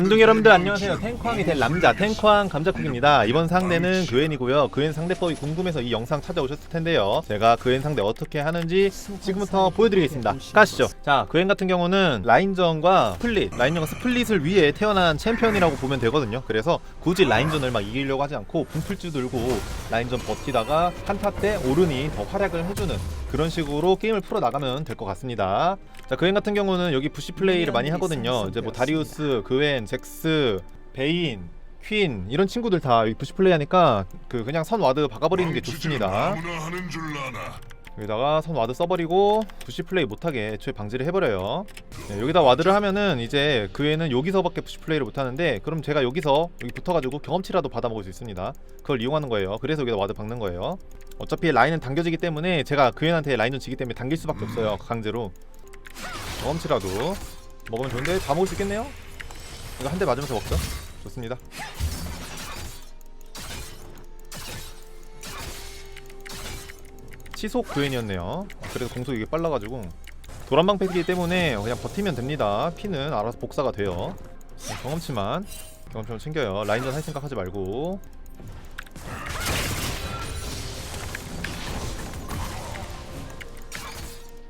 감독 여러분들 안녕하세요. 탱커왕이 될 남자 탱커왕 감자국입니다. 이번 상대는 그웬이고요. 그웬 상대법이 궁금해서 이 영상 찾아오셨을 텐데요. 제가 그웬 상대 어떻게 하는지 지금부터 보여드리겠습니다. 가시죠. 자, 그웬 같은 경우는 라인전과 스플릿, 라인전과 스플릿을 위해 태어난 챔피언이라고 보면 되거든요. 그래서 굳이 라인전을 막 이기려고 하지 않고 분풀주 들고 라인전 버티다가 한타 때 오른이 더 활약을 해주는 그런 식으로 게임을 풀어 나가면 될 것 같습니다. 자, 그웬 같은 경우는 여기 부시 플레이를 많이 하거든요. 이제 뭐 다리우스, 그웬, 잭스, 베인, 퀸 이런 친구들 다 부시 플레이 하니까 그 그냥 선 와드 박아버리는 게 좋습니다. 여기다가 선 와드 써버리고 부시 플레이 못하게 애초에 방지를 해버려요. 네, 여기다 와드를 하면은 이제 그 애는 여기서밖에 부시 플레이를 못하는데 그럼 제가 여기서 여기 붙어가지고 경험치라도 받아먹을 수 있습니다. 그걸 이용하는 거예요. 그래서 여기다 와드 박는 거예요. 어차피 라인은 당겨지기 때문에 제가 그 애한테 라인은 지기 때문에 당길 수밖에 없어요. 강제로. 경험치라도 먹으면 좋은데 다 먹을 수 있겠네요? 이거 한 대 맞으면서 먹죠? 좋습니다. 치속 그웬이었네요. 그래도 공속 이게 빨라가지고 도란방 패기이기 때문에 그냥 버티면 됩니다. 피는 알아서 복사가 돼요. 그냥 경험치만 경험치만 챙겨요. 라인전 할 생각 하지 말고.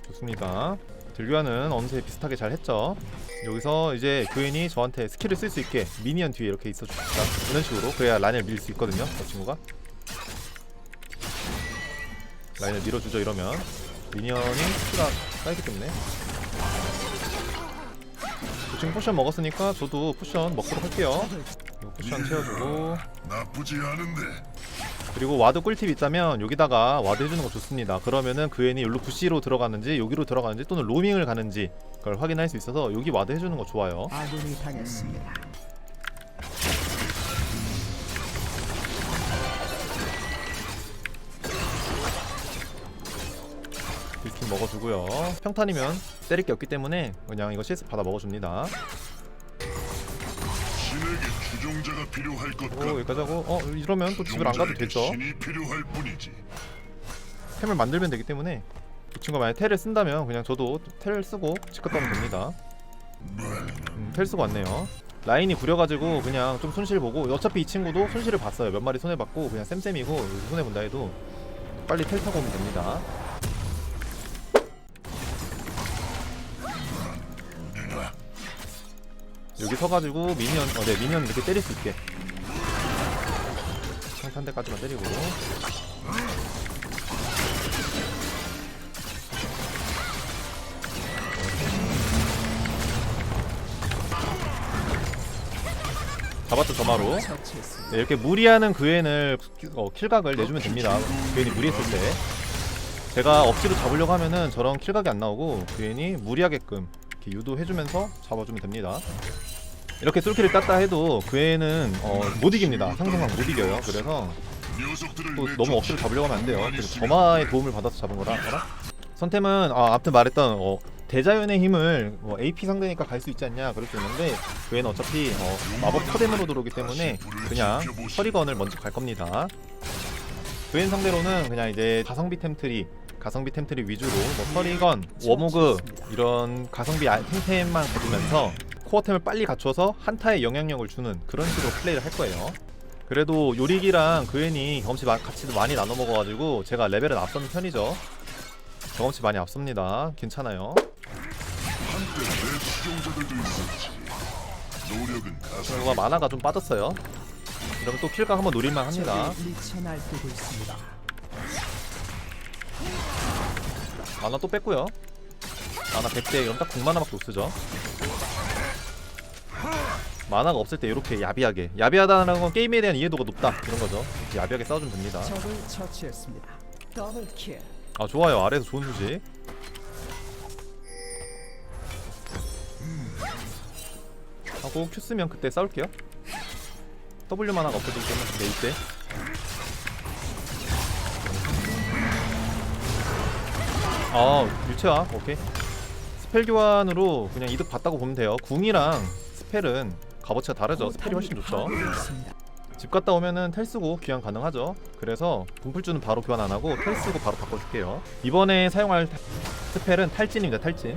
좋습니다. 들교환은 어느새 비슷하게 잘 했죠. 여기서 이제 그웬이 저한테 스킬을 쓸 수 있게 미니언 뒤에 이렇게 있어 줍시다. 이런 식으로 그래야 라인을 밀 수 있거든요. 저 친구가. 라인을 밀어주죠 이러면 미니언이 수가 쌓이기 때문에 지금 포션 먹었으니까 저도 포션 먹도록 할게요 포션 채워주고 나쁘지 않은데. 그리고 와드 꿀팁 있다면 여기다가 와드 해주는 거 좋습니다. 그러면은 그 애니 여기로 부시로 들어가는지 여기로 들어가는지 또는 로밍을 가는지 그걸 확인할 수 있어서 여기 와드 해주는 거 좋아요. 아군이 당했습니다. 딜킨 먹어주고요. 평탄이면 때릴 게 없기 때문에 그냥 이거 CS 받아 먹어줍니다. 신에게 추종자가 필요할 것오 같다. 여기까지 하고. 어 이러면 또 집을 안 가도 되죠. 신이 필요할 뿐이지. 템을 만들면 되기 때문에 이 친구가 만약 텔을 쓴다면 그냥 저도 텔을 쓰고 집 갔다 오면 됩니다. 음, 텔 쓰고 왔네요. 라인이 구려가지고 그냥 좀 손실 보고 어차피 이 친구도 손실을 봤어요. 몇 마리 손해봤고 그냥 쌤쌤이고 손해본다 해도 빨리 텔 타고 오면 됩니다 여기 서가지고 미니언 어네 미니언 이렇게 때릴 수 있게 상탄 대까지만 때리고 잡았죠 점화로. 네, 이렇게 무리하는 그앤을 어, 킬각을 내주면 됩니다. 그앤이 무리했을 때 제가 억지로 잡으려고 하면은 저런 킬각이 안 나오고 그앤이 무리하게끔 이렇게 유도해주면서 잡아주면 됩니다. 이렇게 쏠킬을 땄다 해도 그앤은 어, 못 이깁니다. 상대방 못 이겨요. 그래서 또내 너무 억지로 잡으려고 하면 안 돼요. 그래서 점화의 도움을 받아서 잡은 거라. 알아? 선템은 아, 앞에 말했던 어, 대자연의 힘을 뭐 AP 상대니까 갈 수 있지 않냐 그럴 수 있는데 그 애는 어차피 어, 마법 터뎀으로 들어오기 때문에 그냥 서리건을 먼저 갈 겁니다. 그앤 상대로는 그냥 이제 가성비 템트리 가성비 템트리 위주로 뭐 서리건, 워모그 이런 가성비 아- 템템만 가지면서 코어템을 빨리 갖춰서 한타에 영향력을 주는 그런 식으로 플레이를 할 거예요. 그래도 요리기랑 그앤이 경험치 마- 같이 많이 나눠 먹어가지고 제가 레벨은 앞서는 편이죠. 경험치 많이 앞섭니다. 괜찮아요. 친구가 만화가 좀 빠졌어요. 이러면 또 킬각 한번 노릴만 합니다. 만화 또 뺐고요. 만화 100대 이러면 딱 9만화밖에 못 쓰죠. 만화가 없을 때 이렇게 야비하게. 야비하다는 건 게임에 대한 이해도가 높다. 이런 거죠. 이렇게 야비하게 싸워주면 됩니다. 적을 처치했습니다. 더블 킬. 아 좋아요. 아래에서 좋은 소식. 하고 큐 쓰면 그때 싸울게요. W 만화가 없어지기 때문에 그때 이때. 아 유채화. 오케이. 스펠 교환으로 그냥 이득 봤다고 보면 돼요. 궁이랑 스펠은 값어치가 다르죠 스펠이 훨씬 좋죠. 집 갔다 오면은 텔 쓰고 귀환 가능하죠. 그래서 분풀주는 바로 교환 안 하고 텔 쓰고 바로 바꿔줄게요. 이번에 사용할 타- 스펠은 탈진입니다. 탈진.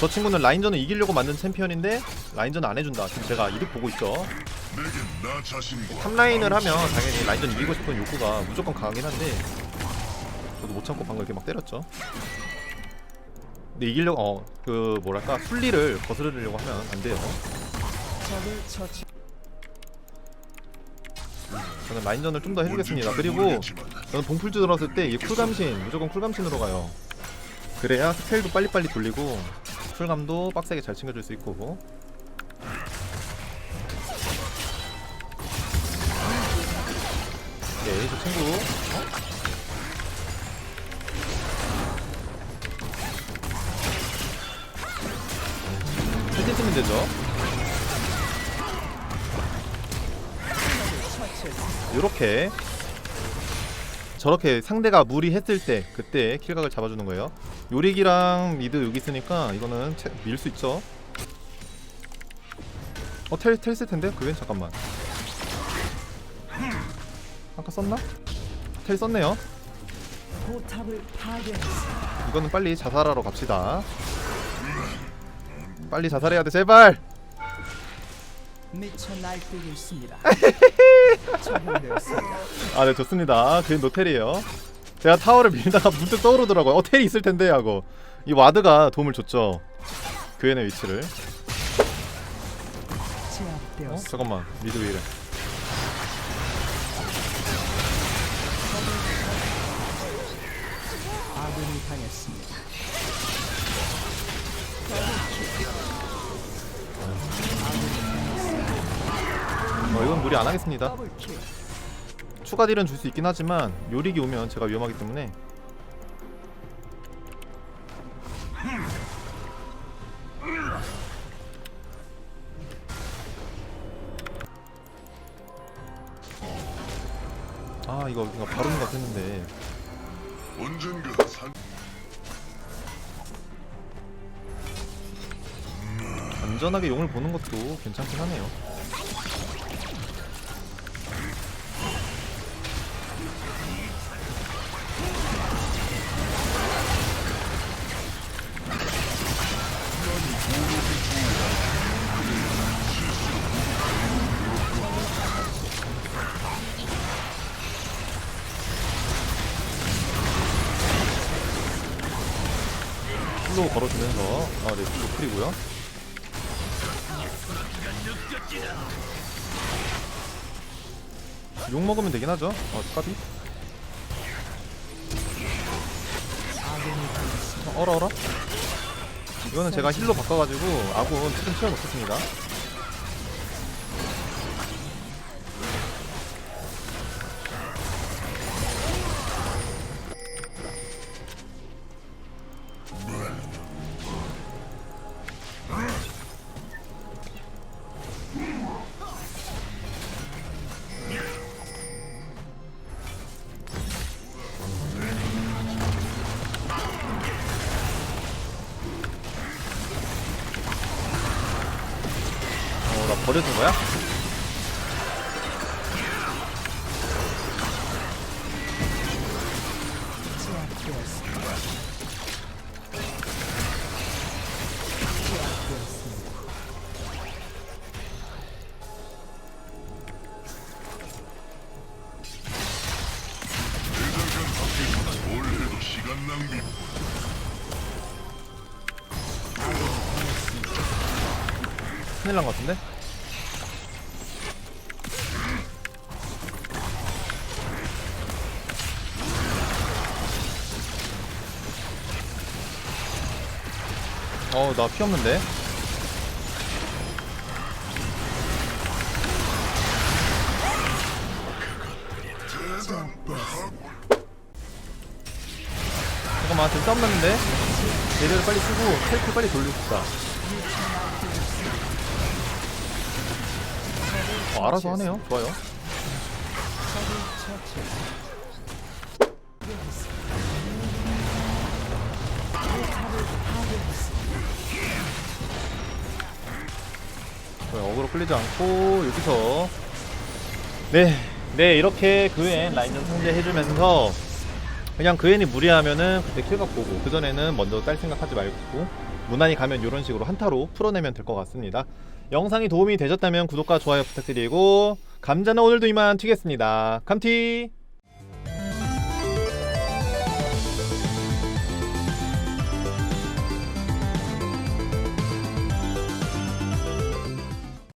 저 친구는 라인전을 이기려고 만든 챔피언인데 라인전 안 해준다. 지금 제가 이득 보고 있죠. 탑라인을 하면 당연히 라인전 이기고 싶은 욕구가 무조건 강하긴 한데 저도 못 참고 방금 이렇게 막 때렸죠. 근데 이기려고 어 그 뭐랄까 순리를 거스르려고 하면 안 돼요. 저는 라인전을 좀 더 해주겠습니다. 그리고 저는 봉풀주 들었을 때 이 쿨감신 무조건 쿨감신으로 가요. 그래야 스펠도 빨리빨리 돌리고 쿨감도 빡세게 잘 챙겨줄 수 있고 오케이 저 친구 어? 되죠 요렇게 저렇게 상대가 무리했을 때 그때 킬각을 잡아주는 거예요. 요릭이랑 미드 여기 있으니까 이거는 밀 수 있죠. 어, 텔, 텔 쓸 텐데? 그게 잠깐만. 아까 썼나? 텔 썼네요. 이거는 빨리 자살하러 갑시다. 빨리 자살해야 돼, 제발! 미쳐 날뛰고 있습니다. 아, 네, 좋습니다. 그게 노텔이에요. 제가 타워를 밀다가 문득 떠오르더라고요. 어, 텔이 있을 텐데 하고. 이 와드가 도움을 줬죠. 그앤의 위치를. 어? 제압되었습니다. 잠깐만 미드 왜 이래 아군이 당했습니다. 무리 안 하겠습니다. 추가 딜은 줄 수 있긴 하지만 요릭이 오면 제가 위험하기 때문에. 아 이거 이거 바로 언젠가 산 안전하게 용을 보는 것도 괜찮긴 하네요 슬로우 걸어주면서. 아네 노플이고요. 욕 먹으면 되긴 하죠. 어 까비. 어, 어라 어라 이거는 제가 힐로 바꿔가지고 아군 치킨 치워놓겠습니다 도 시간 낭비 큰일 난 것 같은데? 어, 나피 없는데? 잠깐만, 지금 싸움 났는데? 대리를 빨리 쓰고, 텔프 빨리 돌리고 싶다. 어, 알아서 하네요. 좋아요. 끌리지 않고 여기서 네, 네 이렇게 그앤 라인전 상대해주면서 그냥 그앤이 무리하면은 그때 킬각 보고 그 전에는 먼저 딸 생각하지 말고 무난히 가면 이런 식으로 한타로 풀어내면 될 것 같습니다. 영상이 도움이 되셨다면 구독과 좋아요 부탁드리고 감자는 오늘도 이만 튀겠습니다. 감티!